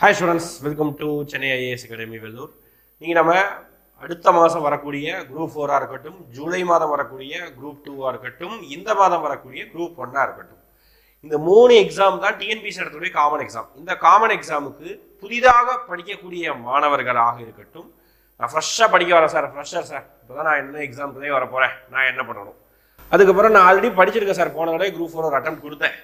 Hi students welcome to Chennai IAS academy Vellore நீங்கள் நம்ம அடுத்த மாதம் வரக்கூடிய குரூப் ஃபோராக இருக்கட்டும் ஜூலை மாதம் வரக்கூடிய குரூப் டூவாக இருக்கட்டும் இந்த மாதம் வரக்கூடிய குரூப் ஒன்னாக இருக்கட்டும். இந்த மூணு எக்ஸாம் தான் டிஎன்பிசி நடத்தக்கூடிய காமன் எக்ஸாம் இந்த காமன் எக்ஸாமுக்கு புதிதாக படிக்கக்கூடிய மாணவர்களாக இருக்கட்டும் நான் ஃப்ரெஷ்ஷாக படிக்க வரேன் சார் ஃப்ரெஷ்ஷாக சார் இப்போ தான் நான் என்ன எக்ஸாமுக்கு வர போகிறேன் நான் என்ன பண்ணணும்? அதுக்கப்புறம் நான் ஆல்ரெடி படிச்சிருக்கேன் சார் போன தடவை குரூப் ஃபோர் ஒரு அட்டம் கொடுத்தேன்.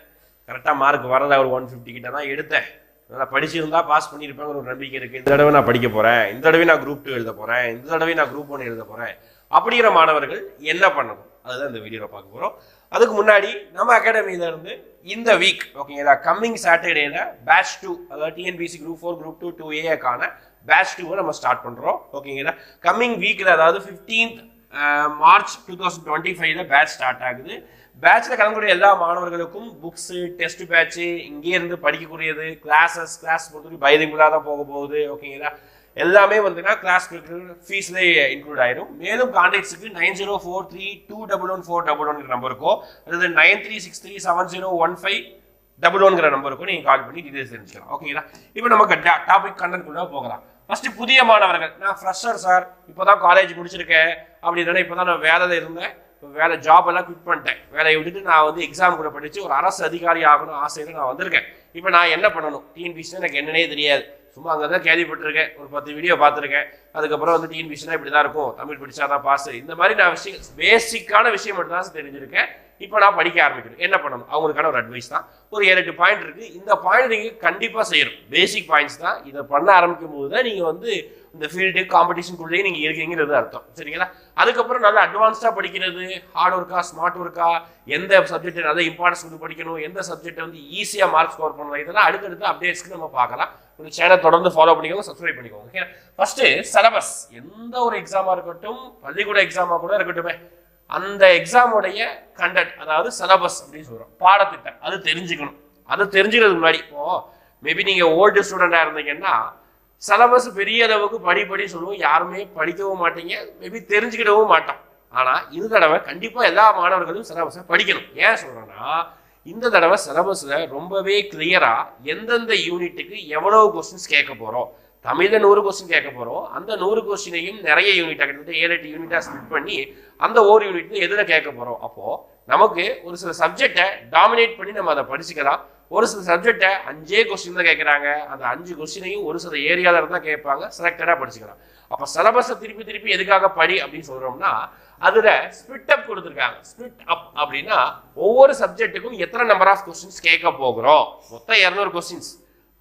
கரெக்டாக மார்க் வரதை ஒரு ஒன் ஃபிஃப்டி கிட்ட தான் எடுத்தேன். நல்லா படிச்சிருந்தா பாஸ் பண்ணியிருப்பேங்கிற ஒரு நம்பிக்கை இருக்குது இந்த தடவை நான் படிக்க போகிறேன் இந்த தடவை நான் குரூப் டூ எழுத போகிறேன் இந்த தடவை நான் குரூப் ஒன் எழுத போகிறேன் அப்படிங்கிற மாணவர்கள் என்ன பண்ணணும்? அதுதான் இந்த வீடியோவில் பார்க்க போகிறோம் அதுக்கு முன்னாடி நம்ம அகாடமியில இருந்து இந்த வீக் ஓகேங்களா கம்மிங் சாட்டர்டேல பேட்ச் டூ அதாவது TNPSC group four group two two ஏக்கான batch டூவை நம்ம ஸ்டார்ட் பண்ணுறோம் ஓகேங்களா கம்மிங் வீக்கில் அதாவது fifteenth March two thousand twenty ஃபைவ்ல பேட்ச் ஸ்டார்ட் ஆகுது. பேட்சில் கலந்துக்கூடிய எல்லா மாணவர்களுக்கும் புக்ஸு டெஸ்ட் பேட்ச்சு இங்கே இருந்து படிக்கக்கூடியது கிளாஸஸ் கிளாஸ் பொறுத்தவரைக்கும் பைலிங்குலாக தான் போக போகுது ஓகேங்களா எல்லாமே வந்துன்னா கிளாஸ் ஃபீஸ்லேயே இன்க்ளூட் ஆயிரும். மேலும் கான்டாக்ட்ஸுக்கு nine zero four three two double one four double one நம்பருக்கோ அல்லது nine three six three seven zero one five double ஒன்ங்கிற நம்பருக்கும் நீங்கள் கால் பண்ணி டீடைல்ஸ் தெரிஞ்சுக்கலாம் ஓகேங்களா இப்போ நமக்கு டாபிக் கண்டென்ட் கூட போகலாம். ஃபர்ஸ்ட் புதிய மாணவர்கள். நான் ஃப்ரெஷர் சார் இப்போதான் காலேஜ் முடிச்சிருக்கேன். அப்படின்னா இப்போ தான் நான் வேலையில் இருந்தேன். வேலை ஜாப் எல்லாம் குவிட் பண்ணிட்டேன். வேலையை விட்டுட்டு நான் வந்து எக்ஸாம் கூட படித்து ஒரு அரசு அதிகாரி ஆகணும் ஆசையில் நான் வந்திருக்கேன். இப்போ நான் என்ன பண்ணணும்? டிஎன்பிசி எனக்கு என்னன்னே தெரியாது. சும்மா அங்கே தான் கேள்விப்பட்டிருக்கேன். ஒரு பத்து வீடியோ பார்த்துருக்கேன். அதுக்கப்புறம் வந்து டிஎன்பிசினா இப்படி தான் இருக்கும். தமிழ் படிச்சாதான் பாஸ் இந்த மாதிரி நான் விஷயம் பேசிக்கான விஷயம் மட்டும் தான் தெரிஞ்சிருக்கேன். இப்போ நான் படிக்க ஆரம்பிக்கணும். என்ன பண்ணணும்? அவங்களுக்கான ஒரு அட்வைஸ் தான். ஒரு ஏழு எட்டு பாயிண்ட் இருக்குது இந்த பாயிண்ட் நீங்கள் கண்டிப்பாக செய்யணும். பேசிக் பாயிண்ட்ஸ் தான். இதை பண்ண ஆரம்பிக்கும் போது தான் நீங்கள் வந்து இந்த ஃபீல்டு காம்படிஷனுக்குள்ளேயே நீங்கள் இருக்கீங்கிறது அர்த்தம். சரிங்களா? அதுக்கப்புறம் நல்லா அட்வான்ஸ்டாக படிக்கிறது ஹார்ட் ஒர்க்கா ஸ்மார்ட் ஒர்க்கா எந்த சப்ஜெக்ட் நல்ல இம்பார்ட்டன்ஸ் கொடுத்து படிக்கணும் எந்த சப்ஜெக்ட் வந்து ஈஸியாக மார்க் ஸ்கோர் பண்ணலாம் இதெல்லாம் அடுத்தடுத்து அப்டேட்ஸ்க்கு நம்ம பார்க்கலாம். இந்த சேனல் தொடர்ந்து ஃபாலோ பண்ணிக்கோங்க சப்ஸ்கிரைப் பண்ணிக்கோங்க. ஓகே ஃபஸ்ட்டு சிலபஸ் எந்த ஒரு எக்ஸாமாக இருக்கட்டும் பள்ளிக்கூட எக்ஸாமாக கூட இருக்கட்டும். அந்த எக்ஸாமுடைய கண்டென்ட் அதாவது சிலபஸ் அப்படின்னு சொல்கிறோம் பாடத்திட்டம். அது தெரிஞ்சுக்கணும். அது தெரிஞ்சுக்கிறதுக்கு முன்னாடி இப்போது மேபி நீங்கள் ஓல்டு ஸ்டூடெண்டாக இருந்தீங்கன்னா சிலபஸ் பெரிய அளவுக்கு படி படி சொல்லுவோம். யாருமே படிக்கவும் மாட்டீங்க. மேபி தெரிஞ்சுக்கிடவும் மாட்டோம். ஆனால் இந்த தடவை கண்டிப்பாக எல்லா மாணவர்களும் சிலபஸை படிக்கணும். ஏன் சொல்கிறேன்னா இந்த தடவை சிலபஸில் ரொம்பவே கிளியராக எந்தெந்த யூனிட்டுக்கு எவ்வளோ கொஸ்டின்ஸ் கேட்க போகிறோம் தமிழில் நூறு கொஸ்டின் கேட்க போகிறோம் அந்த நூறு கொஸ்டினையும் நிறைய யூனிட்டாக கிட்டத்தட்ட ஏழு எட்டு யூனிட்டாக ஸ்பிட் பண்ணி அந்த ஒரு யூனிட் எதில் கேட்க போகிறோம் அப்போது நமக்கு ஒரு சில சப்ஜெக்டை டாமினேட் பண்ணி நம்ம அதை படிச்சுக்கலாம். ஒரு சில சப்ஜெக்டை அஞ்சே கொஸ்டின் தான் கேட்குறாங்க. அந்த அஞ்சு கொஸ்டினையும் ஒரு சில ஏரியாவில் இருந்தால் கேட்பாங்க. செலக்டடாக படிச்சுக்கலாம். அப்போ சிலபஸை திருப்பி திருப்பி எதுக்காக படி அப்படின்னு சொல்கிறோம்னா அதில் ஸ்பிட் அப் கொடுத்துருக்காங்க. ஸ்பிட் அப் அப்படின்னா ஒவ்வொரு சப்ஜெக்ட்டுக்கும் எத்தனை நம்பர் ஆஃப் கொஸ்டின்ஸ் கேட்க போகிறோம்? மொத்தம் இரநூறு கொஸ்டின்ஸ்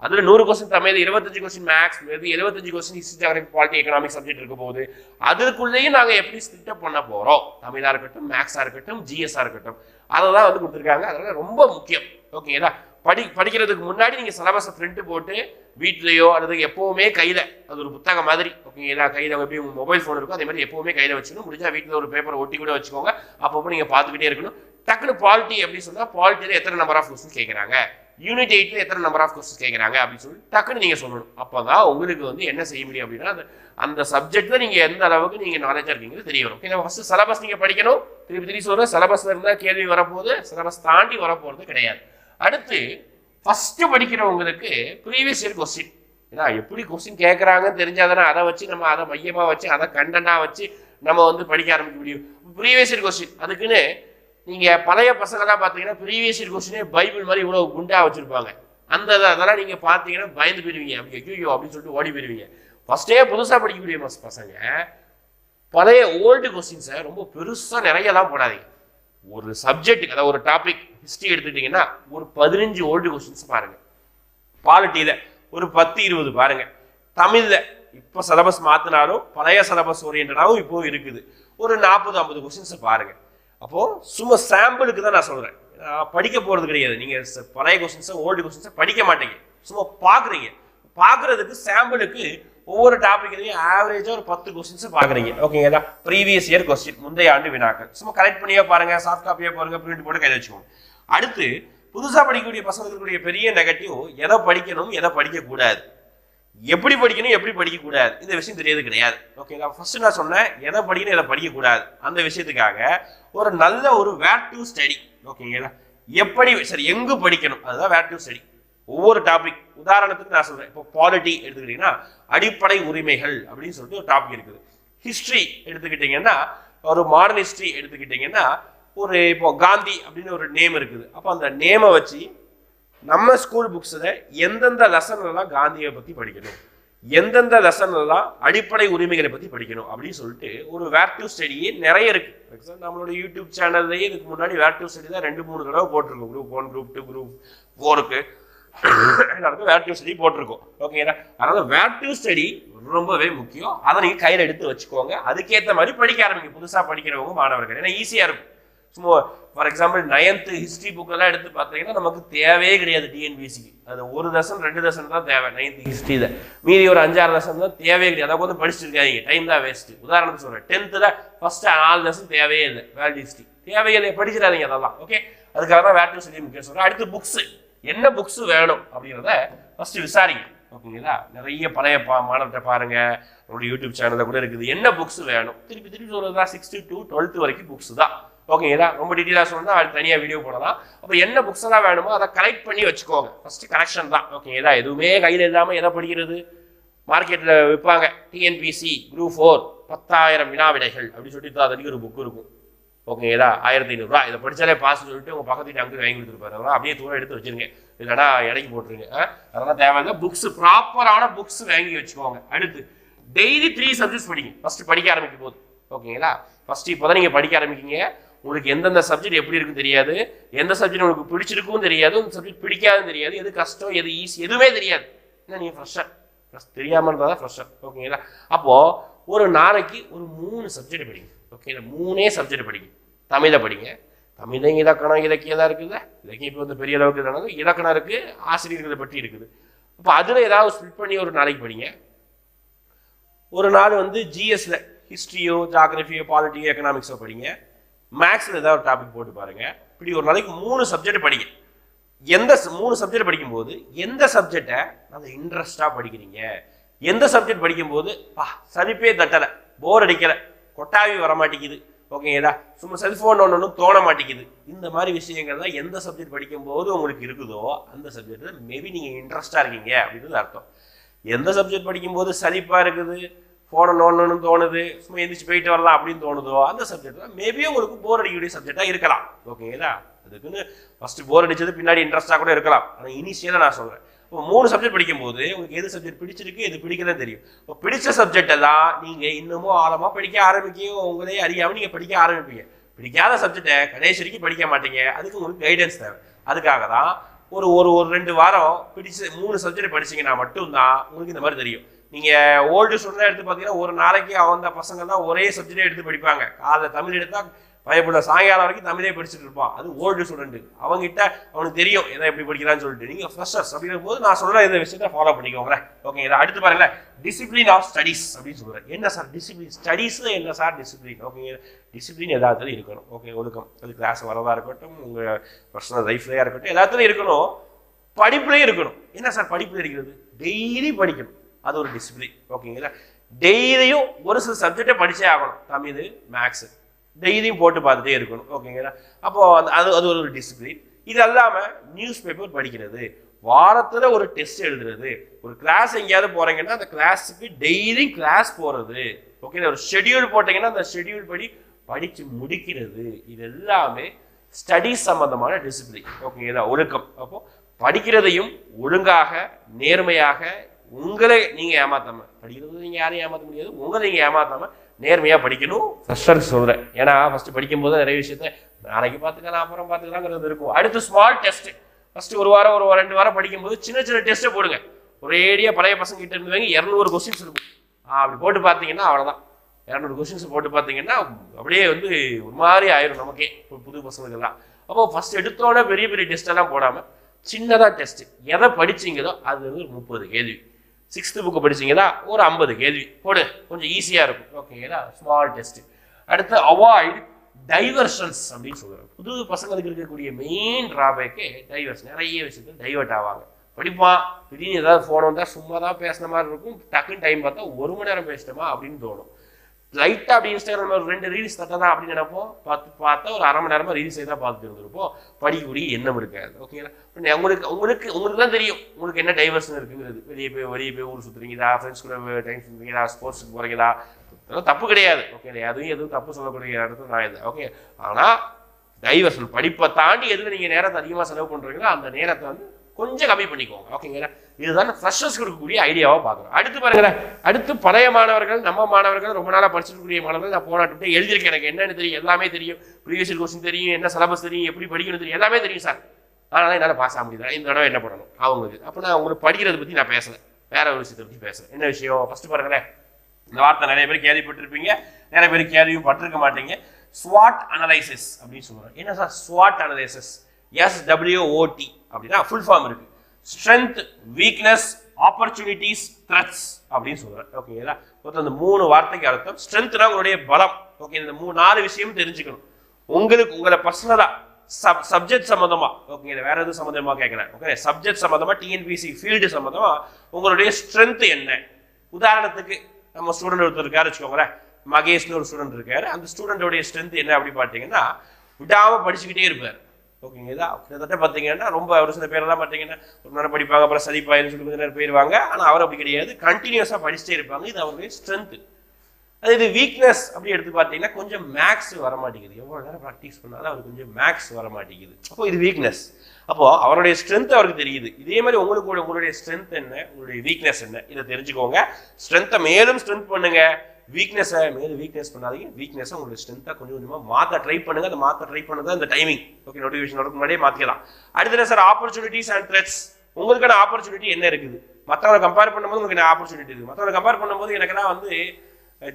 அதில் நூறு கொஸ்டின் தமிழ் இருபத்தஞ்சு கொஸ்டின் மேக்ஸ் மேபி எழுபத்தஞ்சு question history geography polity economic subject இருக்க போகுது. அதுக்குள்ளேயும் நாங்கள் எப்படி ஸ்டிட்அப் பண்ண போகிறோம் தமிழாக இருக்கட்டும் மேக்ஸாக இருக்கட்டும் ஜிஎஸ்ஸாக இருக்கட்டும். அதை தான் வந்து கொடுத்துருக்காங்க. அதனால் ரொம்ப முக்கியம். ஓகேங்களா படி படிக்கிறதுக்கு முன்னாடி நீங்கள் சிலபஸை பிரிண்ட் போட்டு வீட்லேயோ அல்லது எப்போவுமே கையில் அது ஒரு புத்தகம் மாதிரி ஓகேங்களா கையில் எப்படி உங்கள் மொபைல் ஃபோன் இருக்கும் அதே மாதிரி எப்போவுமே கையில் வச்சுக்கணும் முடிஞ்சால் வீட்டில் ஒரு பேப்பரை ஒட்டி கூட வச்சுக்கோங்க. அப்பப்போ நீங்கள் பார்த்துக்கிட்டே இருக்கணும். டக்குனு பாலிட்டி எப்படி சொன்னால் பாலிட்டியில் எத்தனை நம்பர் ஆஃப் கொஸ்டின் கேட்குறாங்க யூனிட் எயிட்டில் எத்தனை நம்பர் ஆஃப் கொஸ்டின் கேட்குறாங்க அப்படின்னு சொல்லி டக்குன்னு நீங்கள் சொல்லணும். அப்போ தான் உங்களுக்கு வந்து என்ன செய்ய முடியும் அப்படின்னா அந்த அந்த சப்ஜெக்ட்டில் நீங்கள் எந்த அளவுக்கு நீங்கள் நாலேஜாக இருக்கீங்கிறது தெரிய வரும். ஏன்னா ஃபஸ்ட்டு சிலபஸ் நீங்கள் படிக்கணும். திருப்பி திருப்பி சொல்கிற சிலபஸில் இருந்தால் கேள்வி வரப்போகுது சிலபஸ் தாண்டி வரப்போகிறது கிடையாது. அடுத்து ஃபஸ்ட்டு படிக்கிறவங்களுக்கு ப்ரீவியஸ் இயர் கொஸ்டின் ஏன்னா எப்படி கொஸ்டின் கேட்குறாங்கன்னு தெரிஞ்சாதானே அதை வச்சு நம்ம அதை மையமாக வச்சு அதை கண்டனாக வச்சு நம்ம வந்து படிக்க ஆரம்பிக்க முடியும். ப்ரீவியஸ் இயர் கொஸ்டின் அதுக்குன்னு நீங்கள் பழைய பசங்களாம் பார்த்தீங்கன்னா ப்ரீவியஸ் இயர் கொஸ்டினே பைபிள் மாதிரி இவ்வளோ குண்டாக வச்சுருப்பாங்க. அந்த அதெல்லாம் நீங்கள் பார்த்தீங்கன்னா பயந்து போயிருவீங்க. அப்படி ஐயோ அப்படின்னு சொல்லிட்டு ஓடி போயிருவீங்க. ஃபஸ்ட்டே புதுசாக படிக்கக்கூடிய மஸ் பசங்க பழைய ஓல்டு கொஸ்டின்ஸை ரொம்ப பெருசாக நிறையலாம் போடாதீங்க. ஒரு சப்ஜெக்ட் அதாவது ஒரு டாபிக் ஹிஸ்ட்ரி எடுத்துக்கிட்டிங்கன்னா ஒரு பதினஞ்சு ஓல்டு கொஸ்டின்ஸ் பாருங்கள் பாலிட்டியில் ஒரு பத்து இருபது பாருங்கள் தமிழில் இப்போ சிலபஸ் மாற்றினாலும் பழைய சிலபஸ் ஓரியன்டாகவும் இப்போ இருக்குது. ஒரு நாற்பது ஐம்பது கொஸ்டின்ஸை பாருங்கள் அப்போது சும்மா சாம்பிளுக்கு தான் நான் சொல்கிறேன் படிக்க போகிறது கிடையாது. நீங்கள் பழைய கொஸ்டின்ஸை ஓல்டு கொஸ்டின்ஸை படிக்க மாட்டீங்க. சும்மா பார்க்குறீங்க பார்க்குறதுக்கு சாம்பிளுக்கு ஒவ்வொரு டாபிக்லையும் ஆவரேஜாக ஒரு பத்து கொஸ்டின்ஸை பார்க்குறீங்க ஓகேங்களா ப்ரீவியஸ் இயர் கொஸ்டின் முந்தைய ஆண்டு வினாக்கள். சும்மா கலெக்ட் பண்ணியே பாருங்க சாஃப்ட் காப்பியாக பாருங்கள் பிரிண்ட் போட்டு கையில் வச்சுக்கோங்க. அடுத்து புதுசாக படிக்கக்கூடிய பசங்களுடைய பெரிய நெகட்டிவ் எதை படிக்கணும் எதை படிக்கக்கூடாது? எப்படி படிக்கணும் எப்படி படிக்க கூடாது இந்த விஷயம் தெரியாது கிடையாது. ஓகேங்களா ஃபர்ஸ்ட் நான் சொன்னேன் எதை படிக்கணும் எதை படிக்க கூடாது அந்த விஷயத்துக்காக ஒரு நல்ல ஒரு வேர் டு ஸ்டடி ஓகேங்களா எப்படி சரி எங்கு படிக்கணும்? அதுதான் வேர் டு ஸ்டடி ஒவ்வொரு டாபிக் உதாரணத்துக்கு நான் சொல்றேன். இப்போ பாலிட்டி எடுத்துக்கிட்டீங்கன்னா அடிப்படை உரிமைகள் அப்படின்னு சொல்லிட்டு ஒரு டாபிக் இருக்குது. ஹிஸ்டரி எடுத்துக்கிட்டீங்கன்னா ஒரு மாடர்ன் ஹிஸ்டரி எடுத்துக்கிட்டீங்கன்னா ஒரு இப்போ காந்தி அப்படின்னு ஒரு நேம் இருக்குது. அப்போ அந்த நேமை வச்சு நம்ம ஸ்கூல் புக்ஸில் எந்தெந்த லெசன்லாம் காந்தியை பற்றி படிக்கணும்? எந்தெந்த லெசன்லாம் அடிப்படை உரிமைகளை பற்றி படிக்கணும்? அப்படின்னு சொல்லிட்டு ஒரு வேர்டிவ் ஸ்டடியே நிறைய இருக்குது நம்மளோட யூடியூப் சேனல்லையே இதுக்கு முன்னாடி வேர்டிவ் ஸ்டடி தான் ரெண்டு மூணு தடவை போட்டிருக்கோம். Group one group two group ஃபோருக்கு எல்லாருக்கும் வேர் ஸ்டடி போட்டிருக்கோம். ஓகேங்களா அதனால் வேர் ஸ்டடி ரொம்பவே முக்கியம். அதை நீங்கள் கையில் எடுத்து வச்சுக்கோங்க. அதுக்கேற்ற மாதிரி படிக்க ஆரம்பிங்க. புதுசாக படிக்கிறவங்க மாணவர்கள். ஏன்னா ஈஸியாக இருக்கும். சும்மா ஃபார் எக்ஸாம்பிள் நைன்த்து ஹிஸ்ட்ரி புக்கெல்லாம் எடுத்து பார்த்தீங்கன்னா நமக்கு தேவையே கிடையாது டிஎன்பிசிக்கு அது ஒரு லெசன் ரெண்டு லெசன் தான் தேவை. நைன்த் ஹிஸ்ட்ரியில் மீதி ஒரு அஞ்சாறு லெசன் தான் தேவையே கிடையாது. அதை வந்து படிச்சுட்டு டைம் தான் வேஸ்ட்டு உதாரணத்துக்கு சொல்கிறேன் டென்த்தில் ஃபஸ்ட்டு நாலு லெசன் தேவையே இல்லை. வேல்யூ ஹிஸ்ட்ரி தேவையில்லை படிக்கிறாதீங்க அதெல்லாம். ஓகே அதுக்காக தான் வேட்டு சொல்லி முக்கியம் சொல்கிறேன் அடுத்து புக்ஸு என்ன புக்ஸ் வேணும் அப்படிங்கிறத ஃபஸ்ட்டு விசாரிங்க. ஓகேங்களா? நிறைய பழைய பா மாணவர்கிட்ட பாருங்க. உங்களுடைய யூடியூப் சேனலில் கூட இருக்குது. என்ன புக்ஸ் வேணும்? திருப்பி திருப்பி சொல்றதா சிக்ஸ்த்து டு டுவெல்த்து வரைக்கும் புக்ஸ் தான். ஓகேங்களா ரொம்ப டீட்டெயிலாக சொன்னால் அது தனியாக வீடியோ போடலாம். அப்போ என்ன புக்ஸ் எல்லாம் வேணுமோ அதை கலெக்ட் பண்ணி வச்சுக்கோங்க. ஃபஸ்ட்டு கலெக்ஷன் தான். ஓகேங்களா எதுவுமே கையில் இல்லாமல் எதை படிக்கிறது? மார்க்கெட்டில் விற்பாங்க. டிஎன்பிசி குரூப் ஃபோர் பத்தாயிரம் வினா விடைகள் அப்படின்னு சொல்லிட்டு அதுக்கு ஒரு புக் இருக்கும். ஓகேங்களா ஆயிரத்தி ஐநூறுரூவா இதை படித்தாலே பாஸ் சொல்லிட்டு உங்கள் பக்கத்து அங்கே வாங்கி கொடுத்துருப்பாரு. அதெல்லாம் அப்படியே தூரம் எடுத்து வச்சிருங்க. இல்லைனா இடைக்கு போட்டுருங்க. அதெல்லாம் தேவையில்ல. புக்ஸ் ப்ராப்பரான புக்ஸ் வாங்கி வச்சுக்கோங்க. அடுத்து டெய்லி த்ரீ சப்ஜெக்ட்ஸ் படிங்க. ஃபஸ்ட்டு படிக்க ஆரம்பிக்கும் போது. ஓகேங்களா ஃபஸ்ட்டு இப்போ தான் நீங்கள் படிக்க ஆரம்பிக்கீங்க உங்களுக்கு எந்தெந்த சப்ஜெக்ட் எப்படி இருக்குன்னு தெரியாது. எந்த சப்ஜெக்ட் உங்களுக்கு பிடிச்சிருக்கும் தெரியாது. அந்த சப்ஜெக்ட் பிடிக்காதுன்னு தெரியாது. எது கஷ்டம் எது ஈஸி எதுவுமே தெரியாது. என்ன நீங்கள் ஃப்ரெஷ்ஷர் ஃப்ரெஷ் தெரியாமல் இருந்தால் தான் ஃப்ரெஷ்ஷர் ஓகேங்களா அப்போது ஒரு நாளைக்கு ஒரு மூணு சப்ஜெக்ட் படிங்க. ஓகேங்களா மூணே சப்ஜெக்ட் படிங்க. தமிழை படிங்க. தமிழையும் இலக்கணம் இலக்கியம் தான் இருக்குது. இலக்கியம் இப்போ வந்து பெரிய அளவுக்கு இல்லைனாலும் இலக்கணம் இருக்குது ஆசிரியர்களை பற்றி இருக்குது. அப்போ அதில் ஏதாவது ஸ்பிட் பண்ணி ஒரு நாளைக்கு படிங்க. ஒரு நாள் வந்து ஜிஎஸ்ல ஹிஸ்ட்ரியோ ஜாகிரஃபியோ பாலிட்டியோ எக்கனாமிக்ஸோ படிங்க. மேக்ஸில் ஏதாவது ஒரு டாபிக் போட்டு பாருங்கள் இப்படி ஒரு நாளைக்கு மூணு சப்ஜெக்ட் படிங்க. எந்த மூணு சப்ஜெக்ட் படிக்கும்போது எந்த சப்ஜெக்டை அந்த இன்ட்ரெஸ்டாக படிக்கிறீங்க? எந்த சப்ஜெக்ட் படிக்கும்போது பா சலிப்பே தட்டலை போர் அடிக்கலை கொட்டாவி வர மாட்டேங்குது ஓகேங்களா சும்மா செல்ஃபோன் ஒன்று தோண மாட்டேங்குது. இந்த மாதிரி விஷயங்கள் தான் எந்த சப்ஜெக்ட் படிக்கும்போது உங்களுக்கு இருக்குதோ அந்த சப்ஜெக்ட் மேபி நீங்கள் இன்ட்ரெஸ்டாக இருக்கீங்க அப்படின்றது அர்த்தம். எந்த சப்ஜெக்ட் படிக்கும்போது சலிப்பாக இருக்குது? ஃபோனை நோண்டணும்னு தோணுது சும்மா எந்திரிச்சு போயிட்டு வரலாம் அப்படின்னு தோணுதோ அந்த சப்ஜெக்ட் மேபி உங்களுக்கு போர் அடிக்கக்கூடிய சப்ஜெக்டாக இருக்கலாம். ஓகேங்களா? அதுக்குன்னு ஃபஸ்ட்டு போர் அடிச்சது பின்னாடி இன்ட்ரெஸ்டாக கூட இருக்கலாம். ஆனால் இனிஷியலாக நான் சொல்கிறேன் இப்போ மூணு சப்ஜெக்ட் படிக்கும்போது உங்களுக்கு எது சப்ஜெக்ட் பிடிச்சிருக்கு எது பிடிக்கதான் தெரியும். இப்போ பிடிச்ச சப்ஜெக்டை தான் நீங்கள் இன்னமும் ஆழமாக படிக்க ஆரம்பிக்கையும் உங்களே அறியாமல் நீங்கள் படிக்க ஆரம்பிப்பீங்க. பிடிக்காத சப்ஜெக்டை கடைசி வரைக்கும் படிக்க மாட்டீங்க. அதுக்கு உங்களுக்கு கைடன்ஸ் தேவை. அதுக்காக தான் ஒரு ஒரு ஒரு ரெண்டு வாரம் பிடிச்ச மூணு சப்ஜெக்ட் படிச்சீங்கன்னா மட்டும்தான் உங்களுக்கு இந்த மாதிரி தெரியும். நீங்கள் ஓல்டு ஸ்டூடெண்ட் எடுத்து பார்த்தீங்கன்னா ஒரு நாளைக்கு அந்த பசங்க தான் ஒரே சப்ஜெக்டே எடுத்து படிப்பாங்க. காலைல தமிழ் எடுத்தால் பயப்பட சாயங்காலம் வரைக்கும் தமிழே படிச்சுட்டு இருப்பான். அது ஓல்டு ஸ்டூடெண்ட்டு அவங்ககிட்ட அவனுக்கு தெரியும் எதை எப்படி படிக்கிறான்னு சொல்லிட்டு. நீங்கள் ஃப்ரெஷர்ஸ் அப்படிங்கிற போது நான் சொல்கிற இந்த விஷயத்தை ஃபாலோ பண்ணிக்கோங்களேன். ஓகே இதை அடுத்து பாருங்களேன். டிசிப்ளின் ஆஃப் ஸ்டடீஸ் அப்படின்னு சொல்கிறேன் என்ன சார் டிசிப்ளின் ஸ்டடீஸ் என்ன சார் டிசிப்ளின் ஓகே டிசிப்ளின் எல்லாத்துலையும் இருக்கணும். ஓகே ஒழுக்கம். அது கிளாஸ் வரதாக இருக்கட்டும் உங்கள் பர்சனல் லைஃப்லேயே இருக்கட்டும் எல்லாத்துலையும் இருக்கணும். படிப்புலேயும் இருக்கணும். என்ன சார் படிப்புல இருக்கிறது? டெய்லி படிக்கணும். அது ஒரு டிசிப்ளின் ஓகேங்களா டெய்லியும் ஒரு சில சப்ஜெக்டை படித்தே ஆகணும். தமிழ் மேக்ஸ் டெய்லியும் போட்டு பார்த்துட்டே இருக்கணும். ஓகேங்களா அப்போது அந்த அது அது ஒரு டிசிப்ளின் இது அல்லாமல் நியூஸ் பேப்பர் படிக்கிறது. வாரத்தில் ஒரு டெஸ்ட் எழுதுறது. ஒரு கிளாஸ் எங்கேயாவது போகிறீங்கன்னா அந்த கிளாஸுக்கு டெய்லியும் கிளாஸ் போகிறது ஓகே ஒரு ஷெட்யூல் போட்டிங்கன்னா அந்த ஷெட்யூல் படி படித்து முடிக்கிறது. இது எல்லாமே ஸ்டடீஸ் சம்மந்தமான டிசிப்ளின் ஓகேங்களா ஒழுக்கம். அப்போது படிக்கிறதையும் ஒழுங்காக நேர்மையாக உங்களை நீங்கள் ஏமாத்தாம படிக்கிறது நீங்கள் யாரையும் ஏமாற்ற முடியாது உங்களை நீங்கள் ஏமாத்தாம நேர்மையாக படிக்கணும். ஃபஸ்ட்டு சொல்கிறேன் ஏன்னா ஃபஸ்ட்டு படிக்கும்போது நிறைய விஷயத்த நாளைக்கு பார்த்துக்கலாம் அப்புறம் பார்த்துக்கலாங்கிறது இருக்கும். அடுத்து ஸ்மால் டெஸ்ட் ஃபஸ்ட்டு ஒரு வாரம் ஒரு ரெண்டு வாரம் படிக்கும்போது சின்ன சின்ன டெஸ்ட்டை போடுங்க. ஒரேடியாக பழைய பசங்க கிட்ட இருந்து வாங்கி இரநூறு கொஸ்டின்ஸ் இருக்கும். அப்படி போட்டு பார்த்தீங்கன்னா அவ்வளோதான் இரநூறு கொஸ்டின்ஸ் போட்டு பார்த்தீங்கன்னா அப்படியே வந்து ஒரு மாதிரி ஆயிரும் நமக்கே புது பசங்களுக்கெல்லாம். அப்போ ஃபர்ஸ்ட் எடுத்தோடனே பெரிய பெரிய டெஸ்ட்டெல்லாம் போடாமல் சின்னதாக டெஸ்ட்டு எதை படிச்சிங்களோ அது வந்து முப்பது கேள்வி. சிக்ஸ்த்து புக்கு படிச்சீங்கன்னா ஒரு ஐம்பது கேள்வி. போடு கொஞ்சம் ஈஸியாக இருக்கும். ஓகேங்களா ஸ்மால் டெஸ்ட் அடுத்து அவாய்ட் டைவர்ஷன்ஸ் அப்படின்னு சொல்லுவாங்க புது பசங்களுக்கு இருக்கக்கூடிய மெயின் ட்ராபேக்கே டைவர்ஸ் நிறைய விஷயத்தில் டைவர்ட் ஆவாங்க. படிப்பான் திடீர்னு ஏதாவது ஃபோன் வந்தால் சும்மா தான் பேசின மாதிரி இருக்கும். டக்குன்னு டைம் பார்த்தா ஒரு மணி நேரம் பேசிட்டோமா அப்படின்னு தோணும். லைட்டாக அப்படி இன்ஸ்டாகிராம் ஒரு ரெண்டு ரீல்ஸ் தட்டதான் அப்படின்னு நினைப்போம் பார்த்து பார்த்தா ஒரு அரை மணி நேரமாக ரீல்ஸ் தான் பார்த்துட்டு இருந்திருப்போம். படிக்கக்கூடிய எண்ணம் இருக்காது. ஓகேங்களா உங்களுக்கு உங்களுக்கு உங்களுக்கு தான் தெரியும். உங்களுக்கு என்ன டைவர்ஷன் இருக்குங்கிறது. வெளியே போய் வெளியே போய் ஊர் சுற்றுறீங்களா ஃப்ரெண்ட்ஸ் கூட டைம் சுற்றுறீங்களா ஸ்போர்ட்ஸுக்கு போகிறீங்களா அதெல்லாம் தப்பு கிடையாது. ஓகே அதுவும் எதுவும் தப்பு சொல்லக்கூடிய இடத்துல நான் இல்லை. ஓகே ஆனால் டைவர்ஷன் படிப்பை தாண்டி எதுவும் நீங்கள் நேரத்தை அதிகமாக செலவு பண்ணுறீங்களோ அந்த நேரத்தை வந்து கொஞ்சம் கம்மி பண்ணிக்கோங்க. ஓகேங்களா? இதுதான் ஃப்ரெஷர்ஸ் கொடுக்கக்கூடிய ஐடியாவாக பார்க்குறோம். அடுத்து பாருங்களேன். அடுத்து பழைய மாணவர்கள் நம்ம மாணவர்கள் ரொம்ப நாளாக படிச்சிருக்கக்கூடிய மாணவர்கள் நான் போராட்டம் எழுதியிருக்கேன் எனக்கு. என்னென்னு தெரியும் எல்லாமே தெரியும். ப்ரீவியஸ் கொஸ்டின் தெரியும் என்ன சிலபஸ் தெரியும் எப்படி படிக்கணும் தெரியும் எல்லாமே தெரியும் சார் அதனால என்னால் பாஸ் ஆக முடியல. இந்த தடவை என்ன பண்ணணும்? அவங்களுக்கு. அப்போ நான் உங்களுக்கு படிக்கிறத பற்றி நான் பேசல. வேற ஒரு விஷயத்தை பற்றி பேசுகிறேன் என்ன விஷயம்? ஃபஸ்ட்டு பாருங்களேன். இந்த வார்த்தை நிறைய பேர் கேள்விப்பட்டிருப்பீங்க. நிறைய பேர் கேள்வியும் பட்டிருக்க மாட்டீங்க. ஸ்வாட் அனலைசிஸ் அப்படின்னு சொல்கிறேன் என்ன சார் ஸ்வாட் analysis S W O T அப்படின்னா ஃபுல் ஃபார்ம் இருக்கு. ஸ்ட்ரென்த் வீக்னஸ் ஆப்பர்ச்சுனிட்டிஸ் த்ரெட்ஸ் அப்படின்னு சொல்றேன் ஓகேங்களா மொத்தம் அந்த மூணு வார்த்தைக்கு அர்த்தம். ஸ்ட்ரென்த்னா உங்களுடைய பலம். ஓகே இந்த மூணு நாலு விஷயமும் தெரிஞ்சுக்கணும். உங்களுக்கு உங்களை பர்சனலா சப் சப்ஜெக்ட் சம்மந்தமா ஓகே வேற எதுவும் சம்மந்தமா கேட்கறேன் ஓகே சப்ஜெக்ட் சம்மந்தமா டிஎன்பிசி ஃபீல்டு சம்மந்தமா உங்களுடைய ஸ்ட்ரென்த் என்ன? உதாரணத்துக்கு நம்ம ஸ்டூடெண்ட் ஒருத்தர் இருக்காரு வச்சுக்கோங்களேன். மகேஷ்னு ஒரு ஸ்டூடெண்ட் இருக்காரு. அந்த ஸ்டூடெண்டோடைய ஸ்ட்ரென்த் என்ன அப்படி பார்த்தீங்கன்னா விடாம படிச்சுக்கிட்டே இருப்பார். ஓகேங்களா கிட்டத்தட்ட பார்த்தீங்கன்னா ரொம்ப ஒரு சில பேரெல்லாம் பார்த்தீங்கன்னா ஒரு நேரம் படிப்பாங்க அப்புறம் சதிப்பாயின்னு சொல்லி கொஞ்ச நேரம் போயிடுவாங்க ஆனால் அவர் அப்படி கிடையாது. கண்டினியூஸாக படிச்சுட்டே இருப்பாங்க. இது அவருடைய ஸ்ட்ரென்த்து அது இது வீக்னஸ் அப்படி எடுத்து பார்த்தீங்கன்னா கொஞ்சம் மேக்ஸ் வர மாட்டேங்குது எவ்வளோ நேரம் ப்ராக்டிஸ் பண்ணாலும் அவர் கொஞ்சம் மேக்ஸ் வர மாட்டேங்குது அப்போ இது வீக்னஸ் அப்போ அவருடைய ஸ்ட்ரென்த் அவருக்கு தெரியுது. இதே மாதிரி உங்களுக்கு கூட உங்களுடைய ஸ்ட்ரென்த் என்ன? உங்களுடைய வீக்னஸ் என்ன? இதை தெரிஞ்சுக்கோங்க. ஸ்ட்ரென்த்தை மேலும் ஸ்ட்ரென்த் பண்ணுங்க. வீக்னஸை மேலும் வீக்னஸ் பண்ணாதீங்க. வீக்னஸை உங்களுக்கு ஸ்ட்ரென்த்தாக கொஞ்சம் கொஞ்சமாக மாற்ற ட்ரை பண்ணுங்கள் அந்த மாற்ற ட்ரை பண்ணது இந்த டைமிங் ஓகே நோட்டிஃபிகேஷன் வரதுக்கு முன்னாடியே மாற்றிக்கலாம் அடுத்தது என்ன சார் ஆப்பர்ச்சுனிட்டிஸ் அண்ட் த்ரெட்ஸ் உங்களுக்கான ஆப்பர்ச்சுனிட்டி என்ன இருக்குது? மற்றவங்களை கம்பேர் பண்ணும்போது உங்களுக்கு என்ன ஆப்பர்ச்சுனிட்டி இருக்குது? மற்றவங்களை கம்பேர் பண்ணும்போது எனக்குலாம் வந்து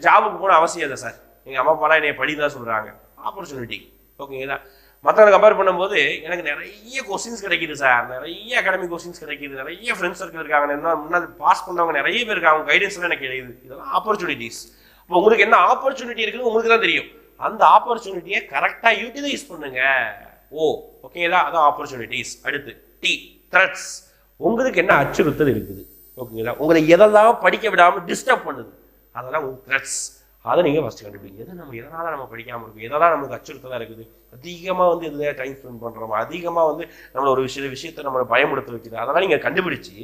ஜாபுக்கு போன அவசியம் இல்லை சார் எங்கள் அம்மா அப்பாலாம் என்னை படி தான் சொல்கிறாங்க ஆப்பர்ச்சுனிட்டி ஓகேங்களா மற்றவங்க கம்பேர் பண்ணும்போது எனக்கு நிறைய கொஸ்டின்ஸ் கிடைக்குது சார் நிறைய அகாடமிக் கொஸ்டின்ஸ் கிடைக்குது. நிறைய ஃப்ரெண்ட்ஸ் சர்க்கிள் இருக்காங்க. என்ன முன்னாடி பாஸ் பண்ணவங்க நிறைய பேர் இருக்காங்க. கைடன்ஸ்லாம் எனக்கு கிடைக்குது. இதெல்லாம் ஆப்பர்ச்சுனிட்டிஸ் இப்போ உங்களுக்கு என்ன ஆப்பர்ச்சுனிட்டி இருக்குன்னு உங்களுக்கு தான் தெரியும். அந்த ஆப்பர்ச்சுனிட்டியை கரெக்டாக யூட்டிலைஸ் பண்ணுங்க. ஓ ஓகேங்களா அதான் ஆப்பர்ச்சுனிட்டிஸ் அடுத்து டி த்ரெட்ஸ் உங்களுக்கு என்ன அச்சுறுத்தல் இருக்குது? ஓகேங்களா உங்களை எதெல்லாம் படிக்க விடாமல் டிஸ்டர்ப் பண்ணுது? அதெல்லாம் உங்கள் த்ரெட்ஸ் அதை நீங்கள் ஃபஸ்ட்டு கண்டுபிடிங்க. எதை நம்ம எதனால் நம்ம படிக்காமல் இருக்கும்? எதெல்லாம் நமக்கு அச்சுறுத்தலாக இருக்குது? அதிகமாக வந்து இதில் டைம் ஸ்பெண்ட் பண்ணுறோம் அதிகமாக வந்து நம்மளை ஒரு விஷய விஷயத்தை நம்மளை பயமுடுத்த வைக்குது. அதெல்லாம் நீங்கள் கண்டுபிடிச்சி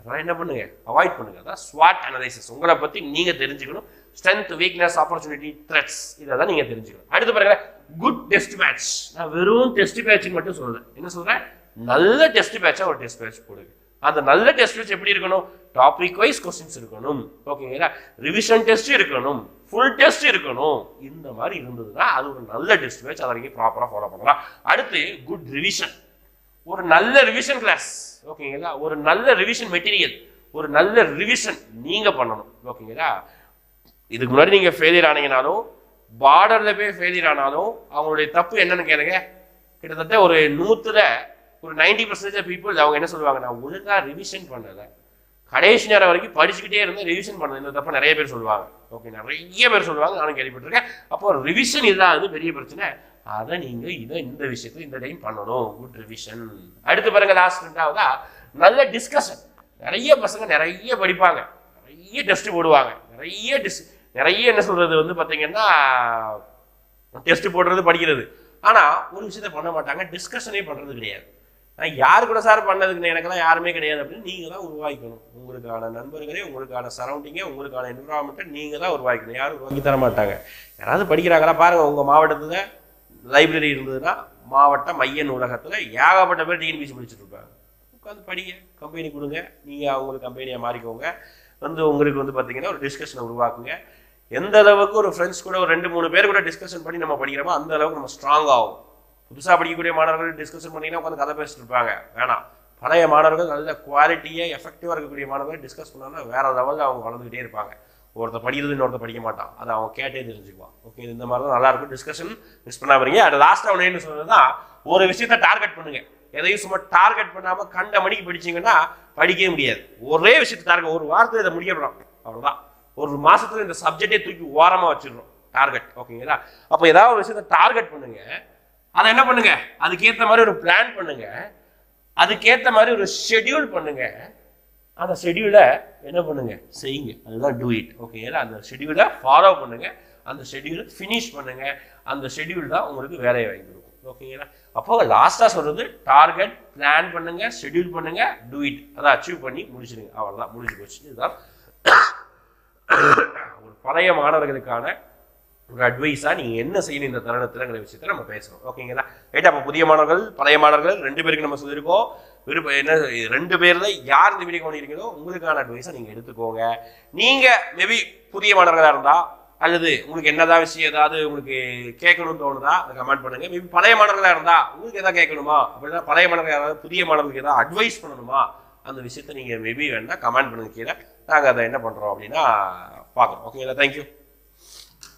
அதெல்லாம் என்ன பண்ணுங்கள் அவாய்ட் பண்ணுங்கள் அதான் ஸ்வாட் அனலைசிஸ் உங்களை பற்றி நீங்கள் தெரிஞ்சுக்கணும். ஸ்ட்ரென்த் வீக்னஸ் ஆப்பர்ச்சுனிட்டி த்ரெட்ஸ் இதை தான் நீங்கள் தெரிஞ்சுக்கணும். அடுத்து பாருங்க குட் டெஸ்ட் மேட்ச் நான் வெறும் டெஸ்ட் மேட்ச் மட்டும் சொல்லலை என்ன சொல்கிறேன் நல்ல டெஸ்ட் மேட்சாக ஒரு டெஸ்ட் மேட்ச் போடுங்க. அந்த நல்ல டெஸ்ட் மேட்ச் எப்படி இருக்கணும்? டாபிக் வைஸ் கொஸ்டின்ஸ் இருக்கணும். ஓகேங்களா ரிவிஷன் டெஸ்ட் இருக்கணும். ஃபுல் டெஸ்ட் இருக்கணும். இந்த மாதிரி இருந்ததுன்னா அது ஒரு நல்ல டெஸ்ட் மேட்ச் அதை நீங்கள் ப்ராப்பராக ஃபாலோ பண்ணலாம். அடுத்து குட் ரிவிஷன் ஒரு நல்ல ரிவிஷன் கிளாஸ் ஓகேங்களா ஒரு நல்ல ரிவிஷன் மெட்டீரியல் ஒரு நல்ல ரிவிஷன் நீங்கள் பண்ணணும். ஓகேங்களா இதுக்கு முன்னாடி நீங்கள் ஃபெயிலியர் ஆனீங்கனாலும் பார்டரில் போய் ஃபெயிலியர் ஆனாலும் அவங்களுடைய தப்பு என்னன்னு கேளுங்க. கிட்டத்தட்ட ஒரு நூற்றுல ஒரு நைன்டி பர்சன்டேஜ் பீப்புள் அவங்க என்ன சொல்லுவாங்க நான் ஒழுங்காக ரிவிஷன் பண்ணலை. கடைசி நேரம் வரைக்கும் படிச்சுக்கிட்டே இருந்து ரிவிஷன் பண்ணது இந்த தப்பை நிறைய பேர் சொல்லுவாங்க. ஓகே நிறைய பேர் சொல்லுவாங்க. நானும் கேள்விப்பட்டிருக்கேன். அப்போ ரிவிஷன் இல்லாதது பெரிய பிரச்சனை. அதை நீங்கள் இதை இந்த விஷயத்தை இந்த டைம் பண்ணணும். குட் ரிவிஷன் அடுத்து பாருங்க லாஸ்ட் ரெண்டாவதா நல்ல டிஸ்கஷன் நிறைய பசங்க நிறைய படிப்பாங்க. நிறைய டெஸ்ட் போடுவாங்க. நிறைய டிஸ் நிறைய என்ன சொல்றது வந்து பார்த்தீங்கன்னா டெஸ்ட் போடுறது படிக்கிறது. ஆனால் ஒரு விஷயத்த பண்ண மாட்டாங்க டிஸ்கஷனே பண்ணுறது கிடையாது. நான் யார் கூட சார் பண்ணதுக்கு எனக்கெல்லாம் யாருமே கிடையாது அப்படின்னு நீங்கள் தான் உருவாக்கணும் உங்களுக்கான நண்பர்களே உங்களுக்கான சரௌண்டிங்கே உங்களுக்கான என்விரான்மெண்ட்டை நீங்கள் தான் உருவாக்கணும் யாரும் உருவாக்கி தர மாட்டாங்க. யாராவது படிக்கிறாங்களா பாருங்கள் உங்கள் மாவட்டத்தில் லைப்ரரி இருந்ததுன்னா மாவட்ட மைய நூலகத்தில் ஏகப்பட்ட பேர் டிஎன்பிசி படிச்சுட்டு இருப்பாங்க. உட்காந்து படிங்க கம்பெனி கொடுங்க நீங்கள் அவங்களுக்கு கம்பெனியை மாறிக்கோங்க. வந்து உங்களுக்கு வந்து பார்த்தீங்கன்னா ஒரு டிஸ்கஷனை உருவாக்குங்க. எந்த அளவுக்கு ஒரு ஃப்ரெண்ட்ஸ் கூட ஒரு ரெண்டு மூணு பேர் கூட டிஸ்கஷன் பண்ணி நம்ம படிக்கிறோமோ அந்த அளவுக்கு நம்ம ஸ்ட்ராங் ஆகும். புதுசாக படிக்கக்கூடிய மாணவர்கள் டிஸ்கஷன் பண்ணிங்கன்னா உட்காந்து கதை பேசிட்டு இருப்பாங்க. வேணாம். பழைய மாணவர்கள் நல்ல குவாலிட்டியாக எஃபெக்டிவாக இருக்கக்கூடிய மாணவர்கள் டிஸ்கஸ் பண்ணாங்கன்னா வேற லெவலில் அவங்க வளர்ந்துக்கிட்டே இருப்பாங்க. ஒருத்தர் படிக்கிறது இன்னொருத்த படிக்க மாட்டான். அதை அவன் கேட்டே தெரிஞ்சுக்குவான். ஓகே இந்த மாதிரி தான் நல்லாயிருக்கும் டிஸ்கஷன் மிஸ் பண்ணாமறீங்க. அது லாஸ்ட்டாக ஒன்று என்ன சொல்றதுன்னா ஒரு விஷயத்த டார்கெட் பண்ணுங்கள் எதையும் சும்மா டார்கெட் பண்ணாமல் கண்ட மணிக்கு படிச்சிங்கன்னா படிக்கவே முடியாது. ஒரே விஷயத்தை டார்கெட் ஒரு வாரத்தில் இதை முடிக்கிறோம். அவ்வளோதான் ஒரு மாசத்துல இந்த சப்ஜெக்டே தூக்கி ஓரமாக வச்சிடணும் டார்கெட் ஓகேங்களா அப்போ ஏதாவது ஒரு விஷயத்த டார்கெட் பண்ணுங்க. அதை என்ன பண்ணுங்க? அதுக்கேற்ற மாதிரி ஒரு பிளான் பண்ணுங்க. அதுக்கேற்ற மாதிரி ஒரு ஷெட்யூல் பண்ணுங்க. அந்த ஷெட்யூலை என்ன பண்ணுங்க? செய்யுங்க. அதுதான் டூ இட் ஓகேங்களா அந்த ஷெட்யூலை ஃபாலோ பண்ணுங்க. அந்த ஷெட்யூலை ஃபினிஷ் பண்ணுங்க. அந்த ஷெடியூல் தான் உங்களுக்கு வேலையை வாங்கி கொடுக்கும் ஓகேங்களா அப்போ லாஸ்ட்டாக சொல்றது டார்கெட் பிளான் பண்ணுங்க ஷெட்யூல் பண்ணுங்க டூ இட் அதை அச்சீவ் பண்ணி முடிச்சிடுங்க. அவ்வளோதான் முடிஞ்சு போச்சு. இதுதான் ஒரு பழைய மாணவர்களுக்கான ஒரு அட்வைஸாக நீங்கள் என்ன செய்யணும் இந்த தருணத்தில்ங்கிற விஷயத்தை நம்ம பேசுகிறோம் ஓகேங்களா ரைட் அப்போ புதிய மாணவர்கள் பழைய மாணவர்கள் ரெண்டு பேருக்கு நம்ம சொல்லியிருக்கோம் விருப்ப என்ன ரெண்டு பேரில் யார் இந்த வீடியோ பண்ணியிருக்கீங்களோ உங்களுக்கான அட்வைஸை நீங்கள் எடுத்துக்கோங்க. நீங்கள் மேபி புதிய மாணவர்களாக இருந்தால் அல்லது உங்களுக்கு என்னதான் விஷயம் ஏதாவது உங்களுக்கு கேட்கணும்னு தோணுதா அதை கமெண்ட் பண்ணுங்க. மேபி பழைய மாணவர்களாக இருந்தால் உங்களுக்கு எதாவது கேட்கணுமா? அப்படின்னா பழைய மாணவர்கள் யாராவது புதிய மாணவர்களுக்கு ஏதாவது அட்வைஸ் பண்ணணுமா? அந்த விஷயத்தை நீங்கள் மேபி வேணால் கமெண்ட் பண்ணுங்க கீழே. நாங்கள் அதை என்ன பண்ணுறோம் அப்படின்னா பார்க்குறோம். ஓகேங்களா தேங்க்யூ